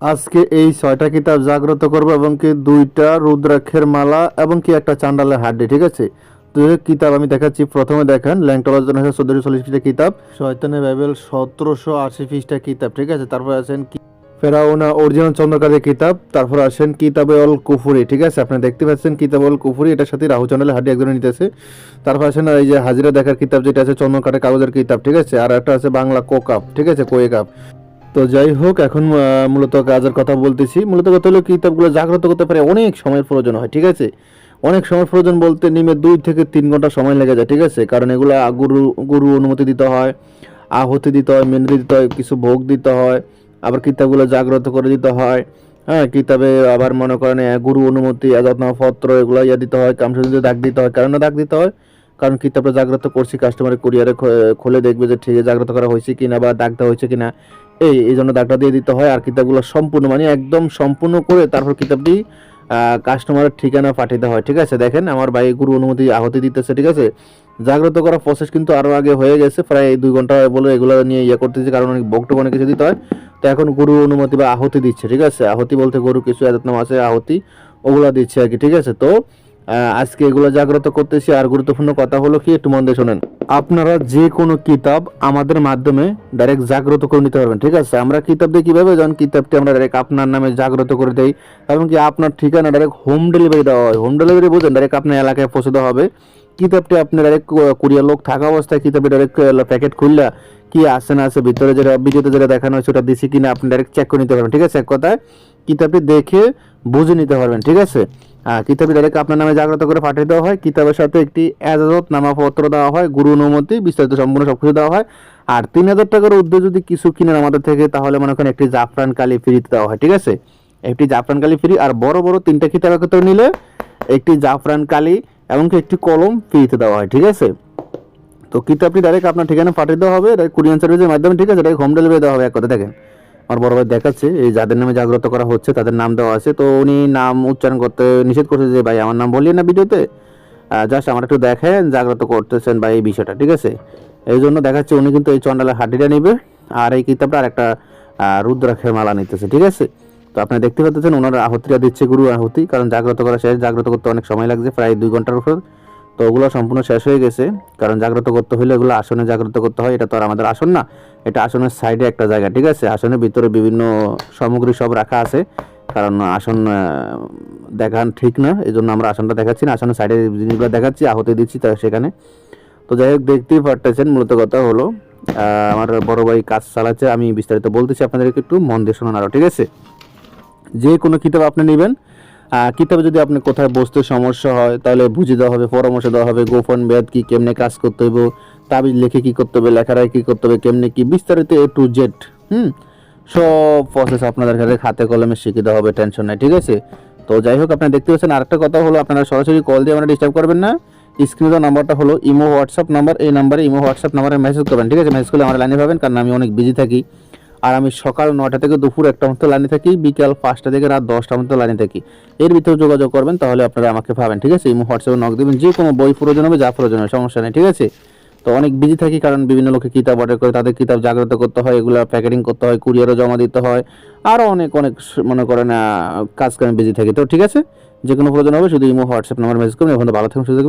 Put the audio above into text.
আজকে এই ছয়টা কিতাব জাগ্রত করব এবং কি দুইটা রুদ্রাক্ষের মালা এবং কি একটা চান্ডালের হাড্ডি, ঠিক আছে? তো কিতাব আমি দেখাচ্ছি। প্রথমে দেখেন ল্যাংটলার জন্য চোদ্দশো চল্লিশ পৃষ্ঠা কিতাব। শয়তানের বাইবেল সতেরোশো আশি পৃষ্ঠা কিতাব, ঠিক আছে? তারপর আছেন কি? ফেরাউনা অরিজিনাল চন্দ্রকারের কিতাব। তারপর আসেন কিতাবে অল কুফুরি, ঠিক আছে? আপনি দেখতে পাচ্ছেন কিতাব অল কুফুরি, এটার সাথে রাহু চন্ডালের হাড্ডি একজনে নিতেছে। তারপর আসেন এই যে হাজিরা দেখার কিতাব যেটা আছে চন্দ্রকারের কাগজের কিতাব, ঠিক আছে? আর একটা আছে বাংলা কোকাপ, ঠিক আছে? কোয়ে কাপ তো যাই হোক, এখন মূলত কাজের কথা বলতেছি। মূলত কথা হলো কিতাবগুলো জাগ্রত করতে পারে অনেক সময়ের প্রয়োজন হয়, ঠিক আছে? অনেক সময় প্রয়োজন বলতে নিমে দুই থেকে তিন ঘণ্টা সময় লেগে যায়, ঠিক আছে? কারণ এগুলো গুরু গুরু অনুমতি দিতে হয়, আহুতি দিতে হয় মেনরি দিতে হয়, কিছু ভোগ দিতে হয়, আবার কিতাবগুলো জাগ্রত করে দিতে হয়। হ্যাঁ কিতাবে আবার মনে করেন গুরু অনুমতি পত্র এগুলো ইয়া দিতে হয়, কামসুদিতে দাগ দিতে হয়। কারণ দাগ দিতে হয়? কারণ কিতাবটা জাগ্রত করছি কাস্টমারের কুরিয়ারে খুলে দেখবে যে ঠিক জাগ্রত করা হয়েছে কিনা বা দাগ দেওয়া হয়েছে কিনা। এই এই জন্য দাগটা দিয়ে দিতে হয়। আর কিতাবগুলো সম্পূর্ণ মানে একদম সম্পূর্ণ করে তারপর কিতাবটি কাস্টমারের ঠিকানা পাঠিয়ে দেওয়া হয়। ঠিক আছে? দেখেন, আমার ভাই গুরু অনুমতি আহতি দিতেছে, ঠিক আছে? জাগ্রত করা প্রসেস কিন্তু আরও আগে হয়ে গেছে, প্রায় দুই ঘণ্টা বলে এগুলো নিয়ে ইয়ে করতেছে, কারণ অনেক বকটুক অনেক কিছু দিতে হয়। তো এখন গুরু অনুমতি বা আহতি দিচ্ছে, ঠিক আছে? আহতি বলতে গরু কিছু এত নাম আছে, আহতি, ওগুলো দিচ্ছে আর কি, ঠিক আছে? তো আজকে এগুলো জাগ্রত করতেছি। আর গুরুত্বপূর্ণ কথা হলো কি, একটু মন দিয়ে শোনেন। আপনারা যে কোনো কিতাব আমাদের মাধ্যমে ডাইরেক্ট জাগ্রত করে নিতে পারবেন, ঠিক আছে? আমরা কিতাব দিয়ে কীভাবে যখন কিতাবটি আমরা ডাইরেক্ট আপনার নামে জাগ্রত করে দেই। এবং কি, আপনার ঠিকানা ডাইরেক্ট হোম ডেলিভারি দেওয়া হয়। হোম ডেলিভারি বুঝেন ডাইরেক্ট আপনার এলাকায় পৌঁছে দেওয়া হবে। কিতাবটি আপনি ডাইরেক্ট কুরিয়ার লোক থাকা অবস্থায় কিতাবটি ডাইরেক্ট প্যাকেট খুললে কি আসে না আসে ভিতরে যেটা ভিডিওতে যেটা দেখানো হয়েছে, ওটা দিছি কিনা আপনি ডাইরেক্ট চেক করে নিতে পারবেন, ঠিক আছে? এক কথায় কিতাবটি দেখে বুঝে নিতে পারবেন, ঠিক আছে? কিতাবটি ডাইরেক্ট আপনার নামে জাগ্রত করে পাঠিয়ে দেওয়া হয়। কিতাবের সাথে একটি এজাজত নামাপত্র দেওয়া হয়, গুরু অনুমতি, বিস্তারিত সম্পূর্ণ সব কিছু দেওয়া হয়। আর তিন হাজার টাকার উদ্যোগ যদি কিছু কিনেন আমাদের থেকে, তাহলে মনে করেন একটি জাফরান কালি ফ্রিতে দেওয়া হয়, ঠিক আছে? একটি জাফরান কালি ফ্রি আর বড় বড় তিনটা কিতাব একত্রে নিলে একটি জাফরান কালি এবং কি একটি কলম ফ্রিতে দেওয়া হয়, ঠিক আছে? তো কিতাবটি ডাইরেক্ট আপনার ঠিকানা পাঠিয়ে দেওয়া হবে কুরিয়ান সার্ভিসের মাধ্যমে, ঠিক আছে? ডাইরেক্ট হোম ডেলিভারি দেওয়া হবে, এক কথা দেখেন। আমার বড় ভাই দেখাচ্ছে, এই যাদের নামে জাগ্রত করা হচ্ছে, তাদের নাম দেওয়া আছে। তো উনি নাম উচ্চারণ করতে নিষেধ করছে যে, ভাই, আমার নাম বলিয়ে না ভিডিওতে? জাস্ট আমার একটু দেখেন, জাগ্রত করতেছেন ভাই এই বিষয়টা, ঠিক আছে? এই জন্য দেখাচ্ছে উনি কিন্তু এই চন্ডালের হাড্ডিটা নেবে, আর এই কিতাবটা আর একটা রুদ্রাক্ষের মালা নিতেছে, ঠিক আছে? তো আপনি দেখতে পাচ্ছেন ওনার আহুতিটা দিচ্ছে গুরু আহুতি, কারণ জাগ্রত করা শেষ, জাগ্রত করতে অনেক সময় লাগছে, প্রায় দুই ঘণ্টার উপর। তো ওগুলো সম্পূর্ণ শেষ হয়ে গেছে। কারণ জাগ্রত করতে হলে এগুলো আসনে জাগ্রত করতে হয়, এটা তো আর আমাদের আসন না। এটা আসনের সাইডে একটা জায়গা, ঠিক আছে? আসনের ভিতরে বিভিন্ন সামগ্রী সব রাখা আছে। কারণ আসন দেখান ঠিক না এই জন্য আমরা আসনটা দেখাচ্ছি না। আসনের সাইডে জিনিসগুলো দেখাচ্ছি, আহতে দিচ্ছি তা সেখানে। তো যাই হোক, দেখতেই পারতেছেন, মূলত কথা হলো আমার বড় ভাই কাজ চালাচ্ছে। আমি বিস্তারিত বলতেছি আপনাদেরকে একটু, মন দিয়ে শোনান আরও ঠিক আছে? যে কোনো কিতাব আপনি নেবেন কিতাবে যদি আপনি কোথায় বসতে সমস্যা হয়, তাহলে বুঝে দেওয়া হবে, পরামর্শ দেওয়া হবে, গোপন বেদ কি, কেমনে কাজ করতে হবে তাবিজ লিখে কি করতে হবে লেখারায় কি করতে হবে, কেমনে কি, বিস্তারিত এ টু জেড হুম? সব প্রসেস আপনাদের কাছে হাতে কলমে শিখে দেওয়া হবে টেনশন নাই, ঠিক আছে? তো যাই হোক, আপনারা দেখতে পাচ্ছেন, আরেকটা কথা হলো, আপনারা সরাসরি কল দিয়ে আমরা ডিস্টার্ব করবেন না। স্ক্রিনে দেওয়া নাম্বারটা হলো ইমো হোয়াটসঅ্যাপ নাম্বার এই নাম্বারে ইমো হোয়াটসঅ্যাপ নাম্বারে মেসেজ করবেন, ঠিক আছে? মেসেজ করলে আমার লাইনে পাবেন, কারণ আমি অনেক বিজি থাকি। আর আমি সকাল নটা থেকে দুপুর একটা মতো লাইনে থাকি, বিকাল পাঁচটা থেকে রাত দশটা মতো লাইনে থাকি। এর ভিতরে যোগাযোগ করবেন, তাহলে আপনারা আমাকে পাবেন, ঠিক আছে? ইমো, হোয়াটসঅ্যাপে নক দেবেন যে কোনো বই প্রয়োজন হবে, যা প্রয়োজন হবে, সমস্যা নেই, ঠিক আছে? তো অনেক বিজি থাকি, কারণ বিভিন্ন লোকে কিতাব অর্ডার করে, তাদের কিতাব জাগ্রত করতে হয়, এগুলো প্যাকেটিং করতে হয় কুরিয়ারও জমা দিতে হয় আরও অনেক অনেক মনে করেন কাজ বিজি থাকি। তো ঠিক আছে? যে কোনো প্রয়োজন হবে, শুধু ইমো, হোয়াটসঅ্যাপ নাম্বার মেসেজ করবেন, এখন ভালো থাকুন সুযোগ